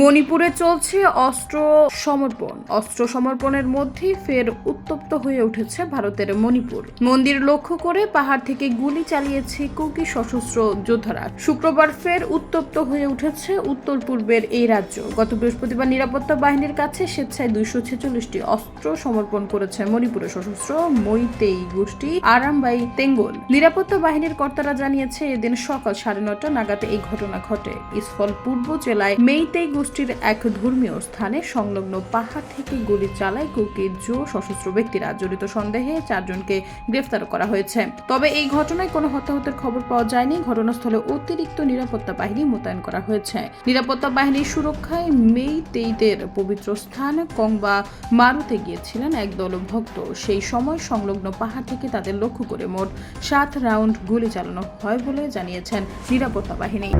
মণিপুরে চলছে অস্ত্র সমর্পণ অস্ত্র সমর্পণের মধ্যেই ফের উত্তপ্ত হয়ে উঠেছে ভারতের মণিপুর। মন্দির লক্ষ্য করে পাহাড় থেকে গুলি চালিয়েছে কুকি সশস্ত্র যোদ্ধারা। শুক্রবার ফের উত্তপ্ত হয়ে উঠেছে উত্তর পূর্বের এই রাজ্য। গত বৃহস্পতিবার নিরাপত্তা বাহিনীর কাছে স্বেচ্ছায় দুইশো ছেচল্লিশটি অস্ত্র সমর্পণ করেছে মণিপুরের সশস্ত্র মৈতেই গোষ্ঠী আরামবাই তেঙ্গল। নিরাপত্তা বাহিনীর কর্তারা জানিয়েছে, এদিন সকাল সাড়ে নটা নাগাদ এই ঘটনা ঘটে। ইসফল পূর্ব জেলায় মেইতেই গোষ্ঠীর এক ধর্মীয় স্থানে সংলগ্ন পাহাড় থেকে গুলি চালায় কুকির জো সশস্ত্র ব্যক্তিরা। জড়িত সন্দেহে চারজনকে গ্রেফতার করা হয়েছে। তবে এই ঘটনায় কোনো হতাহতের খবর পাওয়া যায়নি। ঘটনাস্থলে অতিরিক্ত নিরাপত্তা বাহিনী মোতায়েন করা হয়েছে। নিরাপত্তা বাহিনীর সুরক্ষায় মেইতেইদের পবিত্র স্থান কংবা মারুতে গিয়েছিলেন একদল ভক্ত। সেই সময় সংলগ্ন পাহাড় থেকে তাদের লক্ষ্য করে মোট সাত রাউন্ড গুলি চালানো হয় বলে জানিয়েছেন নিরাপত্তা বাহিনী।